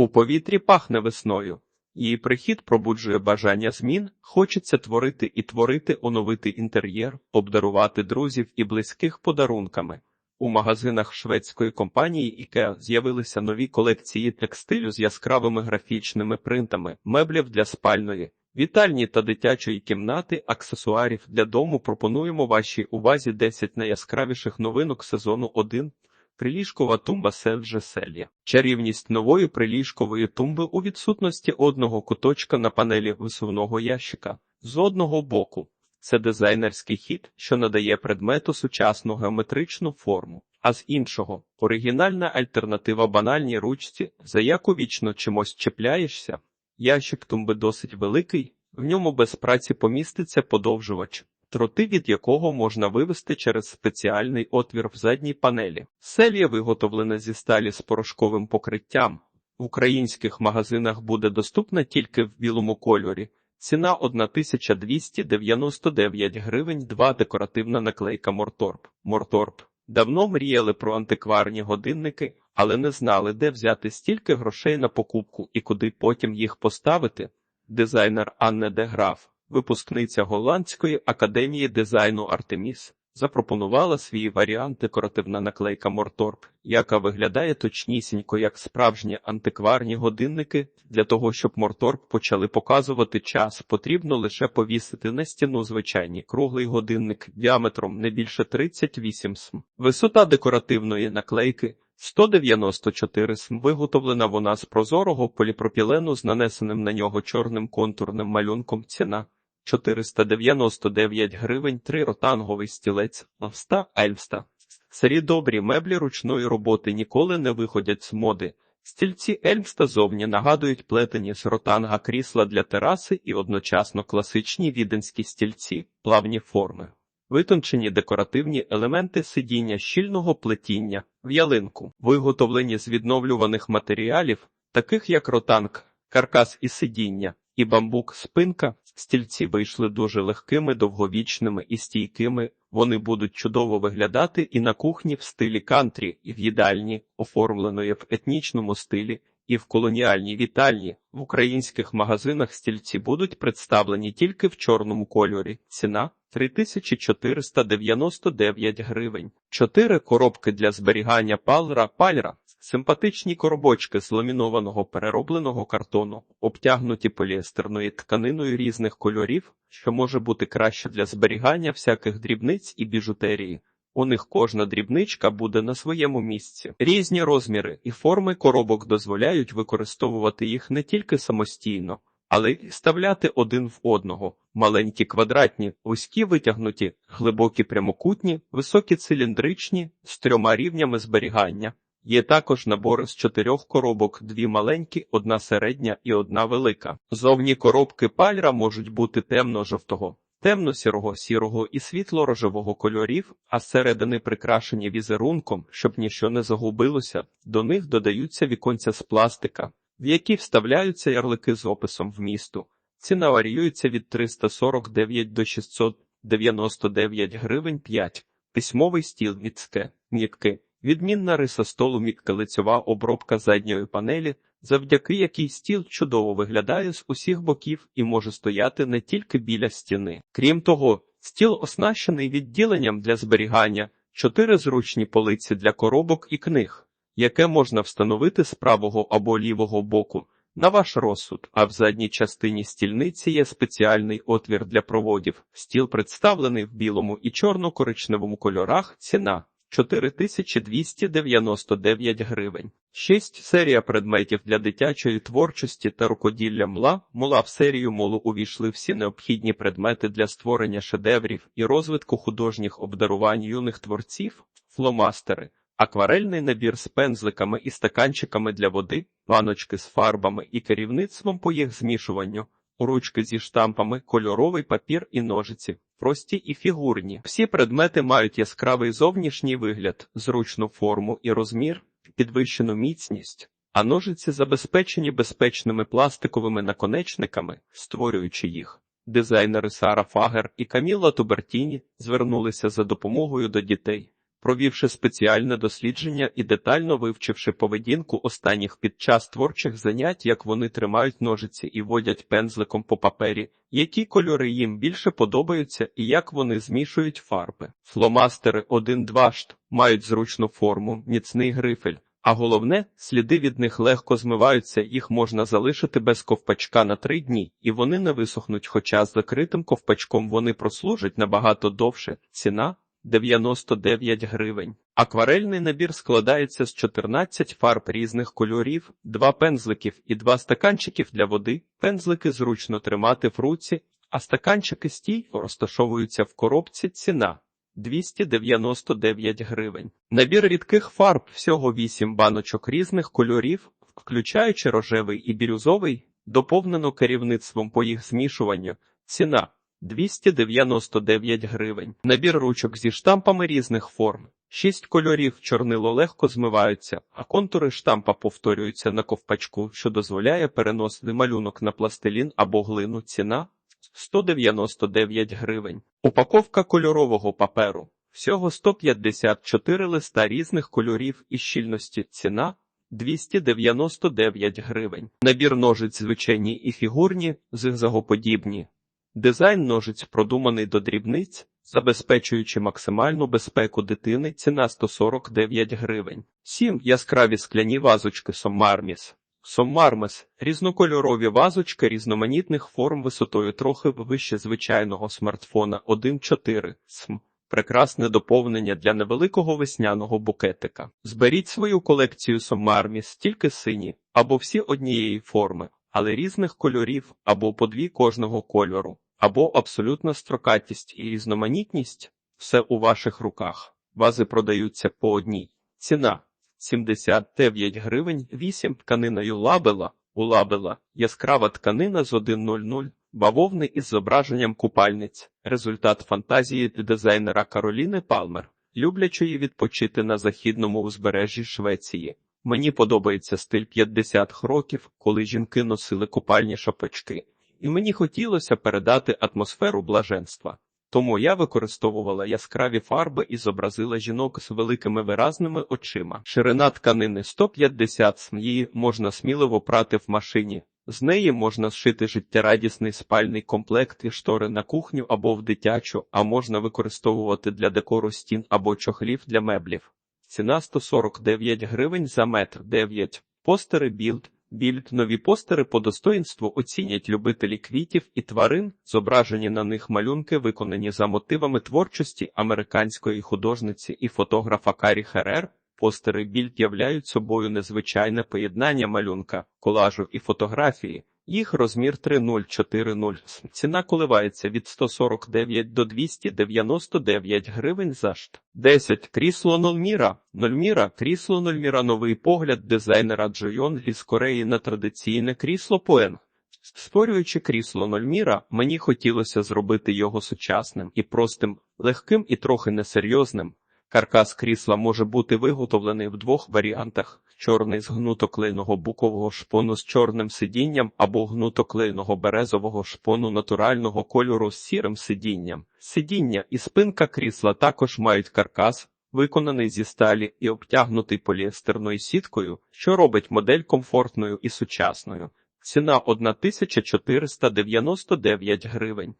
У повітрі пахне весною. Її прихід пробуджує бажання змін, хочеться творити і творити, оновити інтер'єр, обдарувати друзів і близьких подарунками. У магазинах шведської компанії IKEA з'явилися нові колекції текстилю з яскравими графічними принтами, меблів для спальної, вітальні та дитячої кімнати, аксесуарів для дому. Пропонуємо вашій увазі 10 найяскравіших новинок сезону 1. Приліжкова тумба Сен-Джеселі. Чарівність нової приліжкової тумби у відсутності одного куточка на панелі висувного ящика. З одного боку, це дизайнерський хід, що надає предмету сучасну геометричну форму, а з іншого оригінальна альтернатива банальній ручці, за яку вічно чимось чіпляєшся. Ящик тумби досить великий, в ньому без праці поміститься подовжувач троти від якого можна вивести через спеціальний отвір в задній панелі. Селія виготовлена зі сталі з порошковим покриттям. В українських магазинах буде доступна тільки в білому кольорі. Ціна 1299 гривень, 2 декоративна наклейка Морторп. Морторп. Давно мріяли про антикварні годинники, але не знали, де взяти стільки грошей на покупку і куди потім їх поставити. Дизайнер Анне де Граф випускниця Голландської академії дизайну Артеміс, запропонувала свій варіант декоративна наклейка Морторп, яка виглядає точнісінько як справжні антикварні годинники. Для того, щоб Морторп почали показувати час, потрібно лише повісити на стіну звичайний круглий годинник діаметром не більше 38 см. Висота декоративної наклейки 194 см. Виготовлена вона з прозорого поліпропілену з нанесеним на нього чорним контурним малюнком. Ціна 499 гривень, три ротанговий стілець, Авста Ельфста. Старі добрі меблі ручної роботи ніколи не виходять з моди. Стільці Ельмста зовні нагадують плетені з ротанга крісла для тераси і одночасно класичні віденські стільці, плавні форми. Витончені декоративні елементи сидіння щільного плетіння в ялинку, виготовлені з відновлюваних матеріалів, таких як ротанг, каркас і сидіння, і бамбук спинка, стільці вийшли дуже легкими, довговічними і стійкими. Вони будуть чудово виглядати і на кухні в стилі кантрі, і в їдальні, оформленої в етнічному стилі, і в колоніальній вітальні. В українських магазинах стільці будуть представлені тільки в чорному кольорі. Ціна 3499 гривень. Чотири коробки для зберігання палра пальра. Симпатичні коробочки з ламінованого переробленого картону, обтягнуті поліестерною тканиною різних кольорів, що може бути краще для зберігання всяких дрібниць і біжутерії. У них кожна дрібничка буде на своєму місці. Різні розміри і форми коробок дозволяють використовувати їх не тільки самостійно, але й вставляти один в одного. Маленькі квадратні, вузькі витягнуті, глибокі прямокутні, високі циліндричні з трьома рівнями зберігання. Є також набори з чотирьох коробок, дві маленькі, одна середня і одна велика. Зовні коробки пальра можуть бути темно-жовтого, темно-сірого, сірого і світло-рожевого кольорів, а зсередини прикрашені візерунком, щоб ніщо не загубилося. До них додаються віконця з пластика, в які вставляються ярлики з описом вмісту. Ціна варіюється від 349 до 699 гривень 5. Письмовий стіл міцке, мітки. Відмінна риса столу міткалицьова обробка задньої панелі, завдяки якій стіл чудово виглядає з усіх боків і може стояти не тільки біля стіни. Крім того, стіл оснащений відділенням для зберігання, чотири зручні полиці для коробок і книг, яке можна встановити з правого або лівого боку. На ваш розсуд, а в задній частині стільниці є спеціальний отвір для проводів. Стіл представлений в білому і чорно-коричневому кольорах. Ціна 4299 гривень. 6. Серія предметів для дитячої творчості та рукоділля мла. Мула в серію молу увійшли всі необхідні предмети для створення шедеврів і розвитку художніх обдарувань юних творців, фломастери, акварельний набір з пензликами і стаканчиками для води, баночки з фарбами і керівництвом по їх змішуванню, ручки зі штампами, кольоровий папір і ножиці прості і фігурні. Всі предмети мають яскравий зовнішній вигляд, зручну форму і розмір, підвищену міцність, а ножиці забезпечені безпечними пластиковими наконечниками, створюючи їх. Дизайнери Сара Фагер і Каміла Тубертіні звернулися за допомогою до дітей. Провівши спеціальне дослідження і детально вивчивши поведінку останніх під час творчих занять, як вони тримають ножиці і водять пензликом по папері, які кольори їм більше подобаються і як вони змішують фарби. Фломастери 1-2 шт мають зручну форму, міцний грифель. А головне, сліди від них легко змиваються, їх можна залишити без ковпачка на три дні, і вони не висохнуть, хоча з закритим ковпачком вони прослужать набагато довше. Ціна 99 гривень. Акварельний набір складається з 14 фарб різних кольорів, два пензликів і два стаканчиків для води. Пензлики зручно тримати в руці, а стаканчики стійко розташовуються в коробці. Ціна 299 гривень. Набір рідких фарб всього 8 баночок різних кольорів, включаючи рожевий і бірюзовий, доповнено керівництвом по їх змішуванню. Ціна 299 гривень. Набір ручок зі штампами різних форм. Шість кольорів чорнило легко змиваються, а контури штампа повторюються на ковпачку, що дозволяє переносити малюнок на пластилін або глину. Ціна 199 гривень. Упаковка кольорового паперу. Всього 154 листа різних кольорів і щільності. Ціна 299 гривень. Набір ножиць звичайні і фігурні, зигзагоподібні. Дизайн ножиць продуманий до дрібниць, забезпечуючи максимальну безпеку дитини. Ціна 149 гривень. 7 яскраві скляні вазочки Соммарміс. Соммармес – різнокольорові вазочки різноманітних форм висотою трохи вище звичайного смартфона 1.4 см. Прекрасне доповнення для невеликого весняного букетика. Зберіть свою колекцію Соммарміс тільки сині, або всі однієї форми, але різних кольорів, або по дві кожного кольору, або абсолютна строкатість і різноманітність – все у ваших руках. Вази продаються по одній. Ціна 79 гривень 8 тканиною лабела. У лабела яскрава тканина з 1.00, бавовни із зображенням купальниць. Результат фантазії дизайнера Кароліни Палмер, люблячої відпочити на західному узбережжі Швеції. Мені подобається стиль 50 років, коли жінки носили купальні шапочки, і мені хотілося передати атмосферу блаженства. Тому я використовувала яскраві фарби і зобразила жінок з великими виразними очима. Ширина тканини 150 см, її можна сміливо прати в машині. З неї можна зшити життєрадісний спальний комплект і штори на кухню або в дитячу, а можна використовувати для декору стін або чохлів для меблів. Ціна 149 гривень за метр 9. Постери білд. Більд нові постери по достоїнству оцінять любителі квітів і тварин, зображені на них малюнки, виконані за мотивами творчості американської художниці і фотографа Карі Херер. Постери більд являють собою незвичайне поєднання малюнка, колажу і фотографії. Їх розмір 3040. Ціна коливається від 149 до 299 гривень за шт. 10. Крісло Нольміра. Нольміра крісло Нольміра новий погляд дизайнера Джойон із Кореї на традиційне крісло Поен. Створюючи крісло Нольміра, мені хотілося зробити його сучасним і простим, легким і трохи несерйозним. Каркас крісла може бути виготовлений в двох варіантах: чорний з гнутоклейного букового шпону з чорним сидінням або гнутоклейного березового шпону натурального кольору з сірим сидінням. Сидіння і спинка крісла також мають каркас, виконаний зі сталі і обтягнутий поліестерною сіткою, що робить модель комфортною і сучасною. Ціна 1499 гривень.